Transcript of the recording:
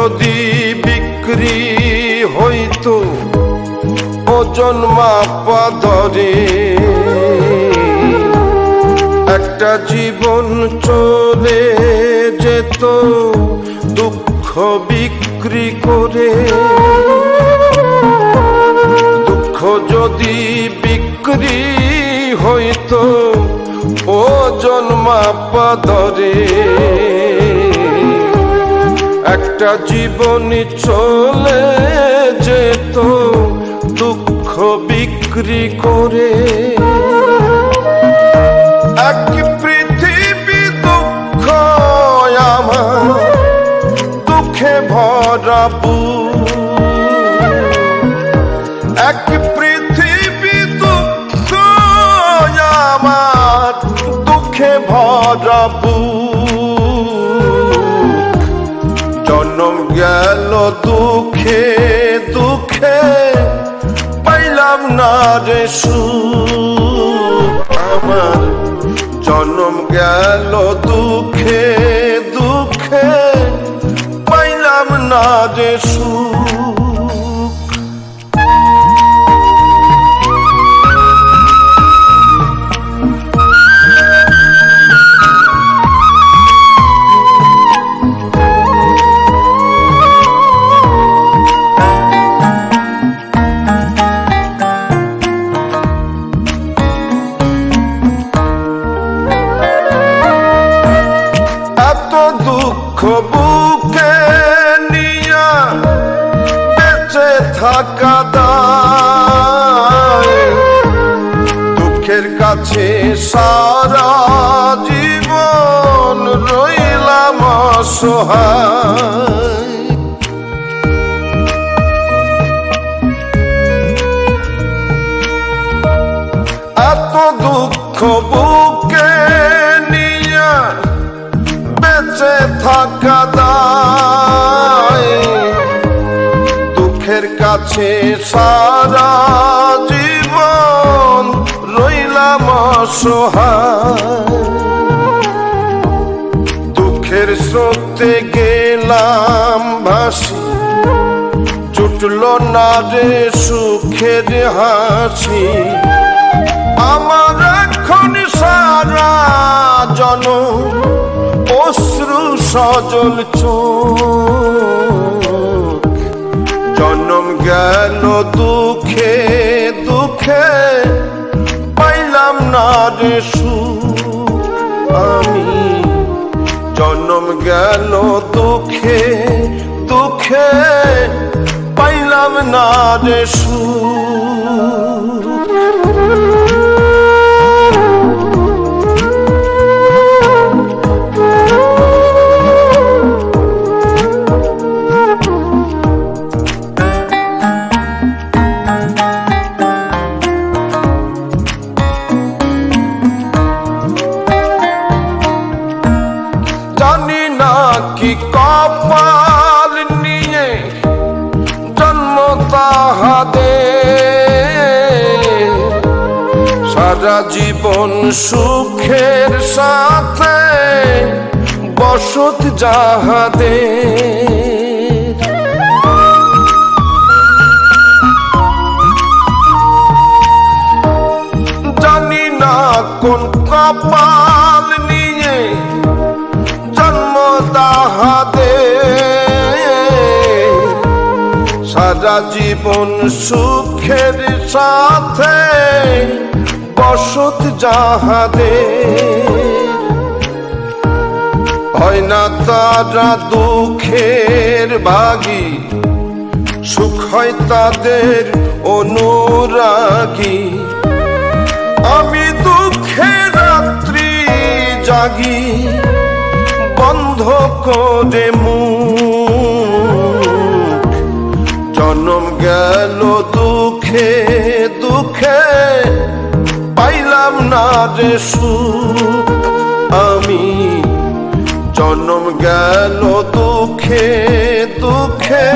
যদি বিক্রি হইতো ওজন মাপা ধরে। একটা জীবন চলে যেত, দুঃখ বিক্রি করে। দুঃখ যদি বিক্রি হইতো, ওজন মাপা ধরে। একটা জীবনী চলে যেত, দুঃখ বিক্রি করে এক পৃথিবী দুঃখ আমার, দুঃখে ভরা বুক। এক পৃথিবী দুঃখ দুঃখে গেল দুঃখে দুঃখে পাইলাম না রে আমার জন্ম গেল দুঃখে দুঃখে পাইলাম না রে সুখ। দুঃখ বুকে নিয়া বেঁচে থাকা দায়। দুঃখের কাছে সারা জীবন রইলাম অসহায়। বেঁচে থাকা দায়, দুঃখের কাছে সারা জীবন রইলাম অসহায়। দুঃখের স্রোতে গেলাম ভাসি, জুটল না রে সুখের হাসি। আমার এখন সারা জন অশ্রু সজল চোখ। জন্ম গেল দুঃখে দুঃখে, পাইলাম না রে আমি। জন্ম গেল দুঃখে দুঃখে, পাইলাম না রে সুখ কপাল নিয়ে জন্ম তাহাদের সারা জীবন সুখের সাথে বসত যাহাদের কোন কপাল নিয়ে জন্ম তাহাদে সারা জীবন সুখের সাথে বসত যাহাদে হয় না তারা দুঃখের ভাগী সুখ হয় তাদের অনুরাগী। আমি দুঃখে রাত্রি জাগি, বন্ধ করে মুখ জন্ম গেল দুঃখে দুঃখে। পাইলাম না রে সুখ। আমি জনম গেল দুঃখে দুঃখে।